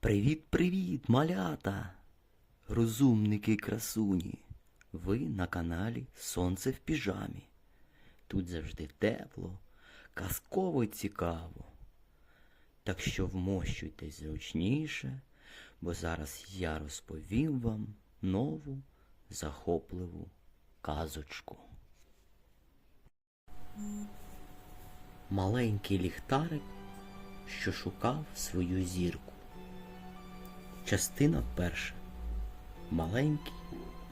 Привіт-привіт, малята! Розумники красуні. Ви на каналі Сонце в піжамі. Тут завжди тепло, казково цікаво. Так що вмощуйтесь зручніше, бо зараз я розповім вам нову захопливу казочку. Маленький ліхтарик, що шукав свою зірку. Частина перша. Маленький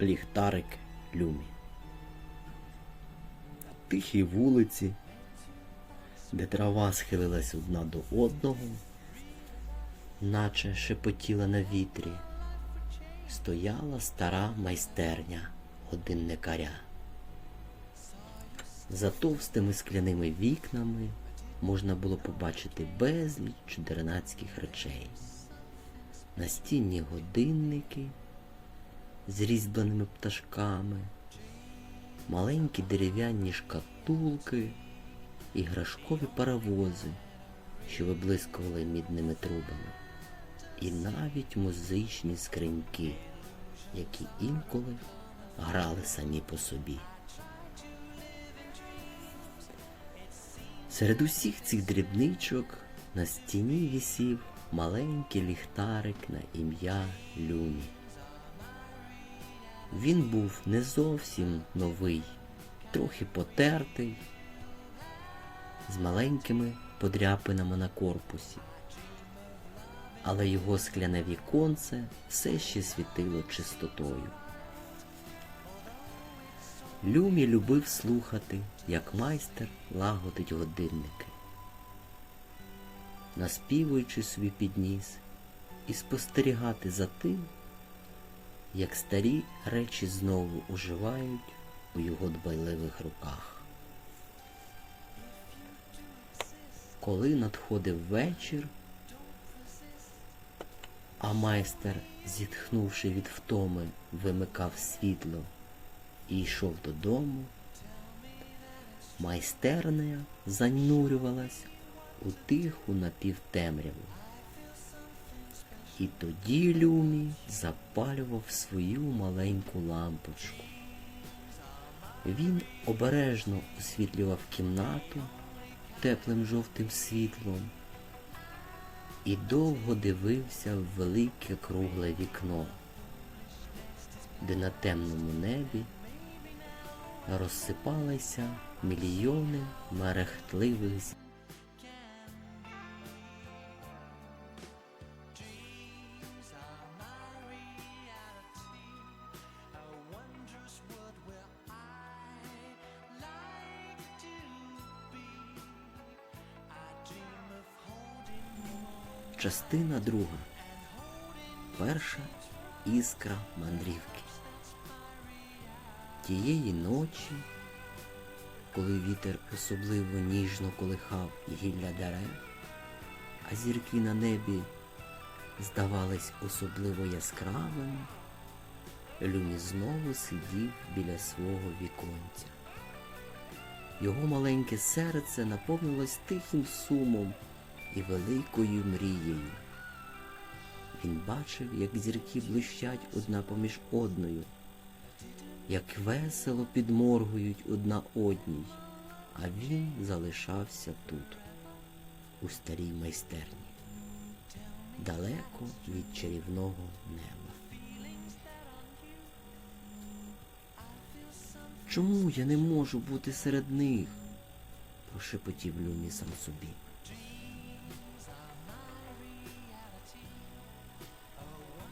ліхтарик Люмі. На тихій вулиці, де трава схилилась одна до одного, наче шепотіла на вітрі, стояла стара майстерня годинникаря. За товстими скляними вікнами можна було побачити безліч чудернацьких речей настінні годинники з різьбленими пташками, маленькі дерев'яні шкатулки, іграшкові паровози, що виблискували мідними трубами, і навіть музичні скриньки, які інколи грали самі по собі. Серед усіх цих дрібничок на стіні вісів маленький ліхтарик на ім'я Люмі. Він був не зовсім новий, трохи потертий, з маленькими подряпинами на корпусі, але його скляне віконце все ще світило чистотою. Люмі любив слухати, як майстер лагодить годинники наспівуючи собі підніс, і спостерігати за тим, як старі речі знову оживають у його дбайливих руках. Коли надходив вечір, а майстер, зітхнувши від втоми, вимикав світло і йшов додому, майстерня занурювалась у тиху напівтемряву. І тоді Люмі запалював свою маленьку лампочку. Він обережно освітлював кімнату теплим жовтим світлом і довго дивився в велике кругле вікно, де на темному небі розсипалися мільйони мерехтливих зірок. Частина друга. Перша іскра мандрівки. Тієї ночі, коли вітер особливо ніжно колихав гілля дерев, а зірки на небі здавались особливо яскравими, Люмі знову сидів біля свого віконця. Його маленьке серце наповнилось тихим сумом і великою мрією. Він бачив, як зірки блищать одна поміж одною, як весело підморгують одна одній, а він залишався тут, у старій майстерні, далеко від чарівного неба. Чому я не можу бути серед них? прошепотів Люмі сам собі.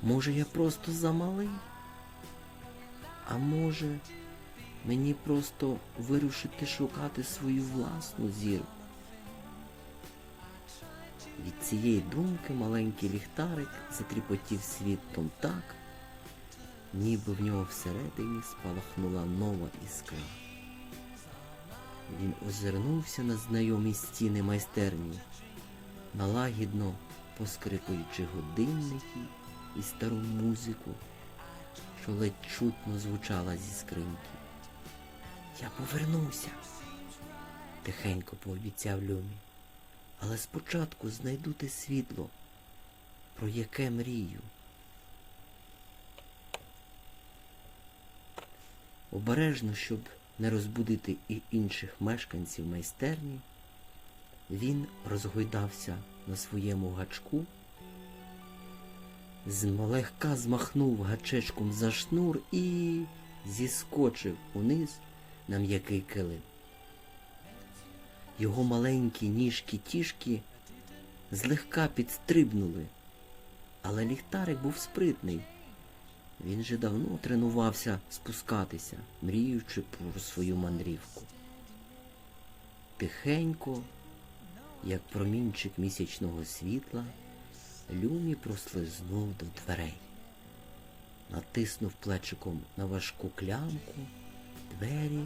Може, я просто замалий? А може, мені просто вирушити шукати свою власну зірку? Від цієї думки маленький ліхтарик затріпотів світлом так, ніби в нього всередині спалахнула нова іскра. Він озирнувся на знайомі стіни майстерні, налагідно поскрипуючи годинники і стару музику, що ледь чутно звучала зі скриньки. Я повернуся, тихенько пообіцяв Люмі. Але спочатку знайду те світло, про яке мрію. Обережно, щоб не розбудити і інших мешканців майстерні, він розгойдався на своєму гачку, злегка змахнув гачечком за шнур і зіскочив униз на м'який килим. Його маленькі ніжки тішки злегка підстрибнули, але ліхтарик був спритний. Він же давно тренувався спускатися, мріючи про свою мандрівку. Тихенько, як промінчик місячного світла, Люмі прослизнув до дверей. Натиснув плечиком на важку клямку, двері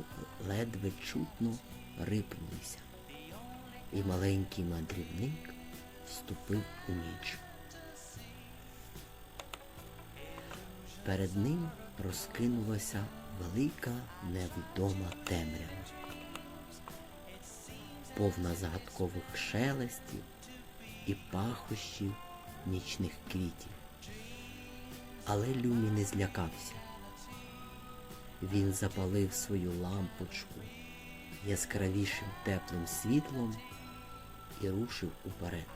ледве чутно рипнулися, і маленький мандрівник вступив у ніч. Перед ним розкинулася велика невідома темрява, повна загадкових шелестів і пахощів нічних квітів. Але Люмі не злякався. Він запалив свою лампочку яскравішим теплим світлом і рушив уперед,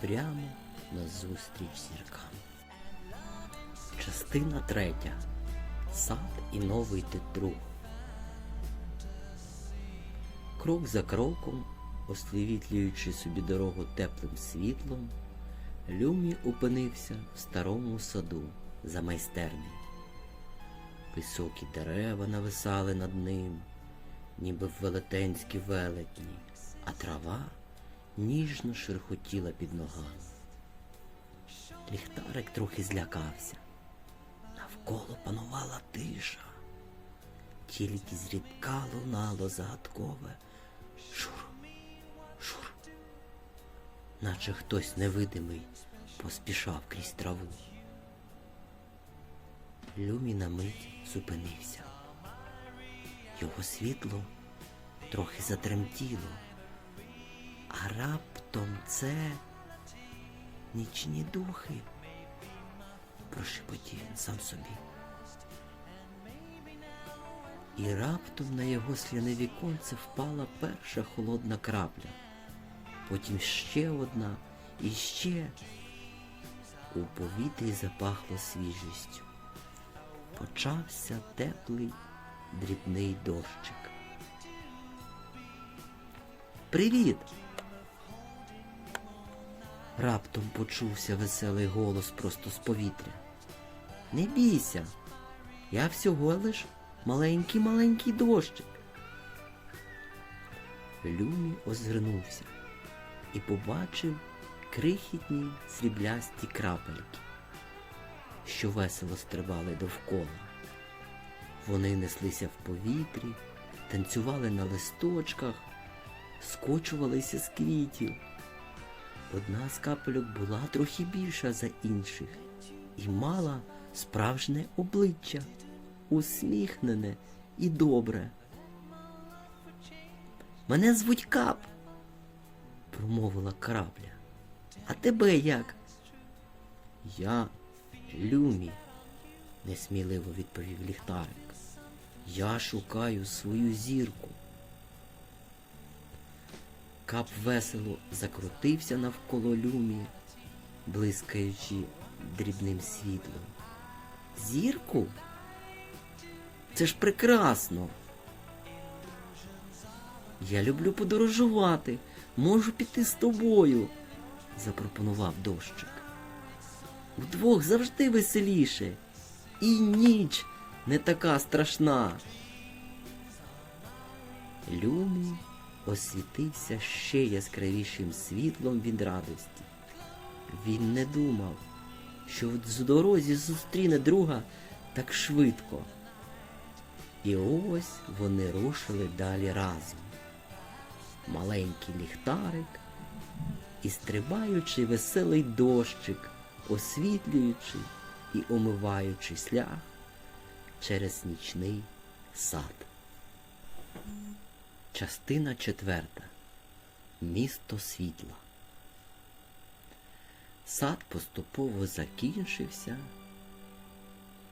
прямо назустріч зіркам. Частина третя. Сад і новий титруг. Крок за кроком, освітлюючи собі дорогу теплим світлом, Люмі опинився в старому саду за майстернею. Високі дерева нависали над ним, ніби в велетенські велетні, а трава ніжно шерхотіла під ногами. Ліхтарик трохи злякався. Навколо панувала тиша. Тільки зрідка лунало загадкове шур, наче хтось невидимий поспішав крізь траву. Люмі на мить зупинився. Його світло трохи затремтіло, а раптом це нічні духи прошепотів він сам собі. І раптом на його сляне віконце впала перша холодна крапля, потім ще одна і ще. У повітрі запахло свіжістю. Почався теплий дрібний дощик. Привіт! Раптом почувся веселий голос просто з повітря. Не бійся, я всього лиш маленький маленький дощик. Люмі озирнувся і побачив крихітні сріблясті крапельки, що весело стрибали довкола. Вони неслися в повітрі, танцювали на листочках, скочувалися з квітів. Одна з капельок була трохи більша за інших і мала справжнє обличчя, усміхнене і добре. Мене звуть Кап, промовила крапля. А тебе як? Я Люмі, несміливо відповів ліхтарик. Я шукаю свою зірку. Кап весело закрутився навколо люмі, блискаючи дрібним світлом. Зірку? Це ж прекрасно. Я люблю подорожувати, можу піти з тобою, запропонував дощик. Вдвох завжди веселіше, і ніч не така страшна. Люмі освітився ще яскравішим світлом від радості. Він не думав, що з дорозі зустріне друга так швидко. І ось вони рушили далі разом. Маленький ліхтарик і стрибаючий веселий дощик, освітлюючи і омиваючи шлях через нічний сад. Частина четверта. Місто світла. Сад поступово закінчився,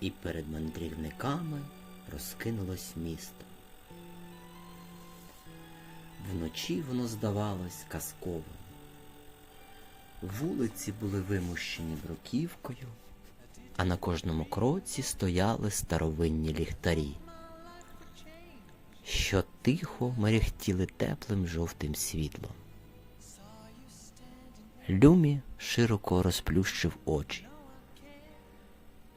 і перед мандрівниками розкинулось місто. Вночі воно здавалось казковим. Вулиці були вимущені бруківкою, а на кожному кроці стояли старовинні ліхтарі, що тихо мерехтіли теплим жовтим світлом. Люмі широко розплющив очі.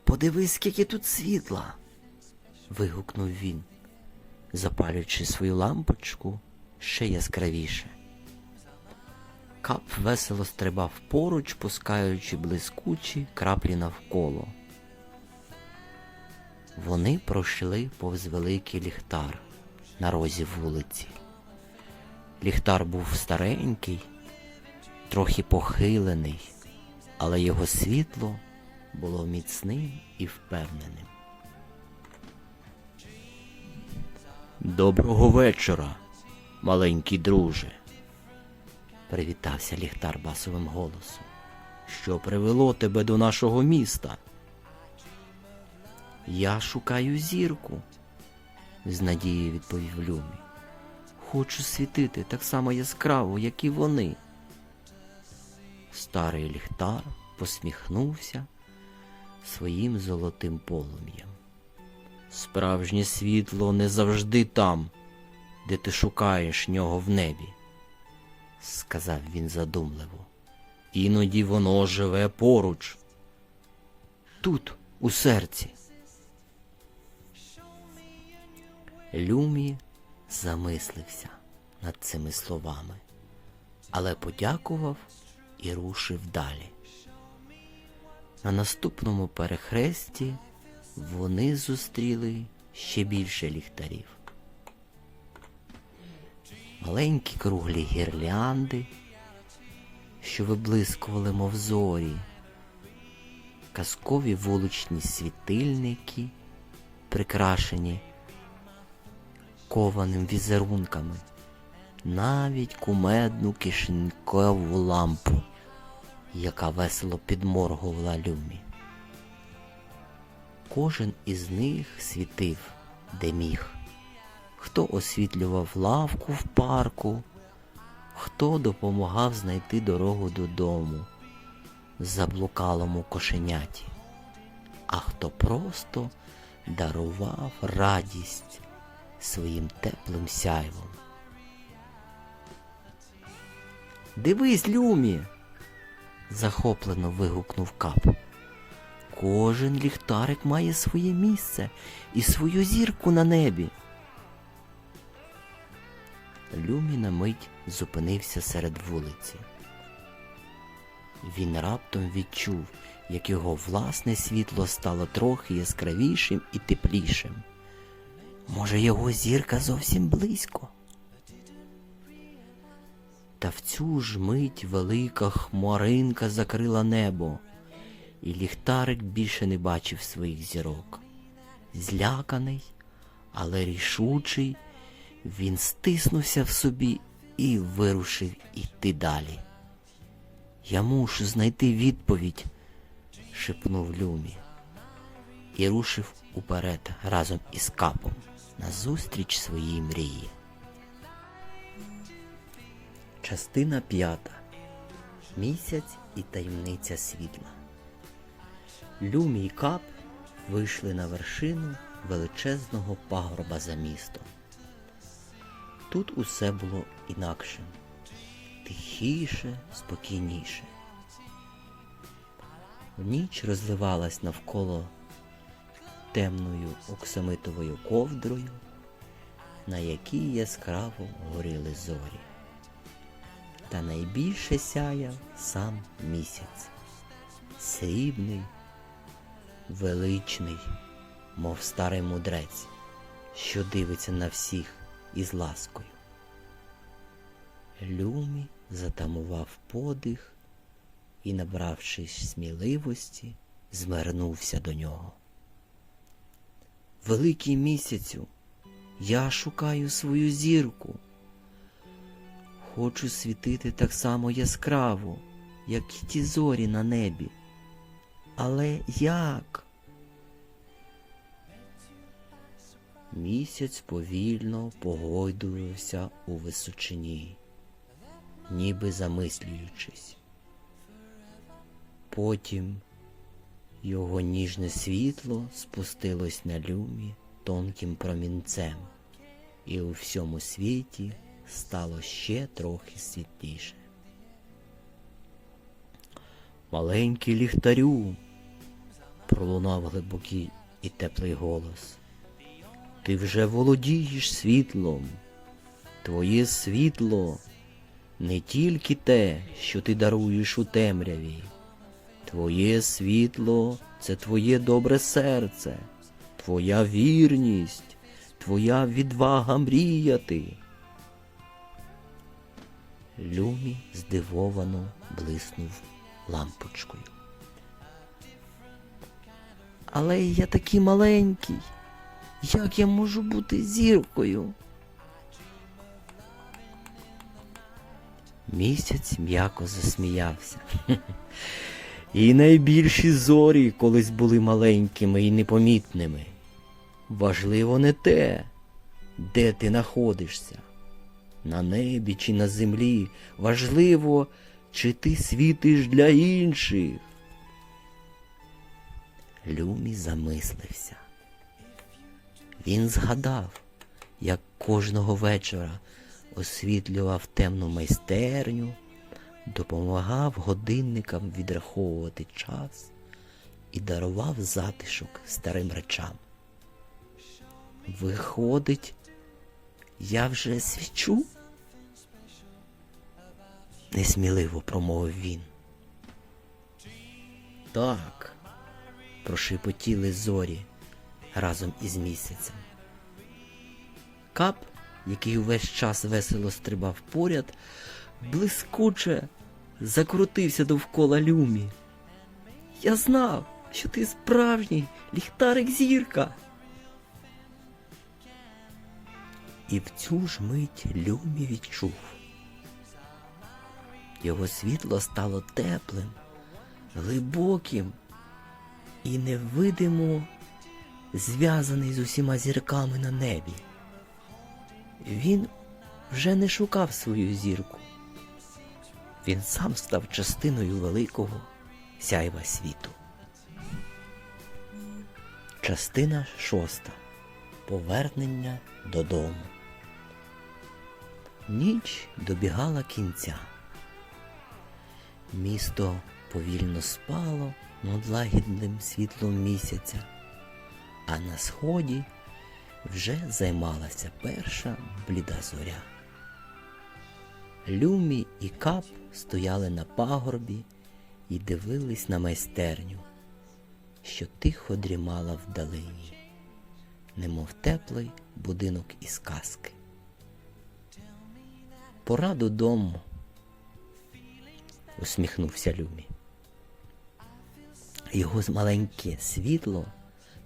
Подивись, скільки тут світла. вигукнув він, запалюючи свою лампочку ще яскравіше. Кап весело стрибав поруч, пускаючи блискучі краплі навколо. Вони пройшли повз великий ліхтар на розі вулиці. Ліхтар був старенький, трохи похилений, але його світло було міцним і впевненим. Доброго вечора, маленький друже, привітався ліхтар басовим голосом. Що привело тебе до нашого міста? Я шукаю зірку, з надією відповів Люмі. Хочу світити так само яскраво, як і вони. Старий ліхтар посміхнувся своїм золотим полум'ям. Справжнє світло не завжди там, де ти шукаєш нього в небі, сказав він задумливо. Іноді воно живе поруч, тут, у серці. Люмі замислився над цими словами, але подякував і рушив далі. На наступному перехресті вони зустріли ще більше ліхтарів. Маленькі круглі гірлянди, що виблискували, мов зорі, казкові вуличні світильники, прикрашені кованим візерунками, навіть кумедну кишенькову лампу, яка весело підморгувала люмі. Кожен із них світив, де міг. Хто освітлював лавку в парку, хто допомагав знайти дорогу додому заблукалому кошеняті, а хто просто дарував радість своїм теплим сяйвом. Дивись, Люмі. захоплено вигукнув кап. Кожен ліхтарик має своє місце і свою зірку на небі. Люмі на мить зупинився серед вулиці. Він раптом відчув, як його власне світло стало трохи яскравішим і теплішим. Може, його зірка зовсім близько? Та в цю ж мить велика хмаринка закрила небо, і ліхтарик більше не бачив своїх зірок. Зляканий, але рішучий, він стиснувся в собі і вирушив іти далі. Я мушу знайти відповідь, шепнув Люмі, і рушив уперед разом із капом назустріч своїй мрії. Частина п'ята. Місяць і таємниця світла. Люмі і кап вийшли на вершину величезного пагорба за містом. Тут усе було інакшим, тихіше, спокійніше. Ніч розливалась навколо темною оксамитовою ковдрою, на якій яскраво горіли зорі. Та найбільше сяяв сам місяць, срібний, величний, мов старий мудрець, що дивиться на всіх із ласкою. Люмі затамував подих і, набравшись сміливості, звернувся до нього. Великий місяцю, я шукаю свою зірку. Хочу світити так само яскраво, як і ті зорі на небі. Але як? Місяць повільно погойдувався у височині, ніби замислюючись. Потім його ніжне світло спустилось на люмі тонким промінцем, і у всьому світі стало ще трохи світліше. Маленький ліхтарю, пролунав глибокий і теплий голос. Ти вже володієш світлом. Твоє світло не тільки те, що ти даруєш у темряві. Твоє світло це твоє добре серце, твоя вірність, твоя відвага мріяти. Люмі здивовано блиснув лампочкою. Але я такий маленький. Як я можу бути зіркою? Місяць м'яко засміявся. І найбільші зорі колись були маленькими і непомітними. Важливо не те, де ти знаходишся. На небі чи на землі. Важливо, чи ти світиш для інших. Люмі замислився. Він згадав, як кожного вечора освітлював темну майстерню, допомагав годинникам відраховувати час і дарував затишок старим речам. Виходить, я вже свічу? Несміливо промовив він. Так, прошепотіли зорі разом із місяцем. Кап, який увесь час весело стрибав поряд, блискуче закрутився довкола люмі. Я знав, що ти справжній ліхтарик зірка. І в цю ж мить Люмі відчув. Його світло стало теплим, глибоким і невидимо зв'язаний з усіма зірками на небі. Він вже не шукав свою зірку. Він сам став частиною великого сяйва світу. Частина шоста. Повернення додому. Ніч добігала кінця. Місто повільно спало над лагідним світлом місяця, а на сході вже займалася перша бліда зоря. Люмі і кап стояли на пагорбі і дивились на майстерню, що тихо дрімала вдалині, немов теплий будинок із казки. Пора додому, усміхнувся Люмі. Його маленьке світло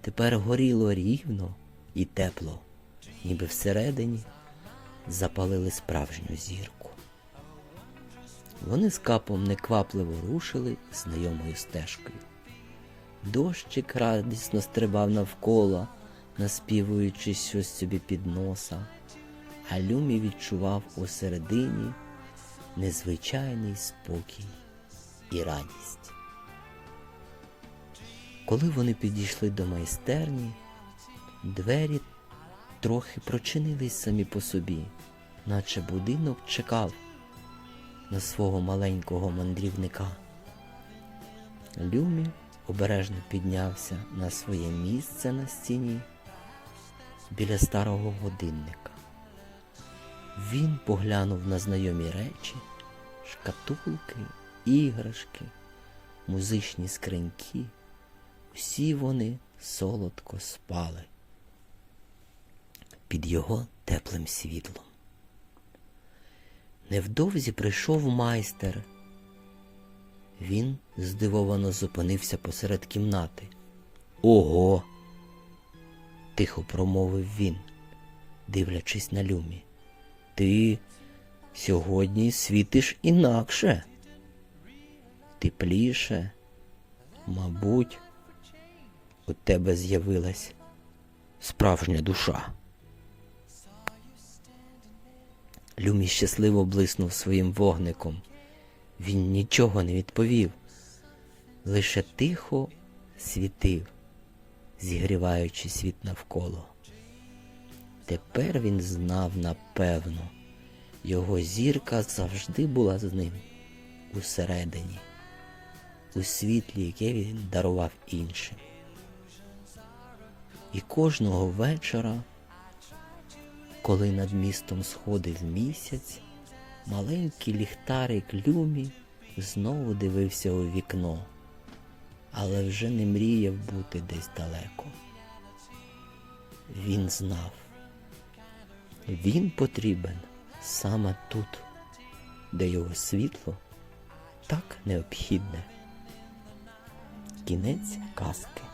тепер горіло рівно і тепло, ніби всередині запалили справжню зірку. Вони з капом неквапливо рушили знайомою стежкою. Дощик радісно стрибав навколо, наспівуючи щось собі під носа, а Люмі відчував усередині незвичайний спокій і радість. Коли вони підійшли до майстерні, двері трохи прочинились самі по собі, наче будинок чекав на свого маленького мандрівника. Люмі обережно піднявся на своє місце на стіні біля старого годинника. Він поглянув на знайомі речі, шкатулки, іграшки, музичні скриньки. Всі вони солодко спали під його теплим світлом. Невдовзі прийшов майстер. Він здивовано зупинився посеред кімнати. Ого! тихо промовив він, дивлячись на люмі. Ти сьогодні світиш інакше. тепліше, мабуть, у тебе з'явилась справжня душа. Люмі щасливо блиснув своїм вогником. Він нічого не відповів, лише тихо світив, зігріваючи світ навколо. Тепер він знав напевно, його зірка завжди була з ним усередині, у світлі, яке він дарував іншим. І кожного вечора, коли над містом сходив місяць, маленький ліхтарик Люмі знову дивився у вікно, але вже не мріяв бути десь далеко. Він знав, він потрібен саме тут, де його світло так необхідне. Кінець казки.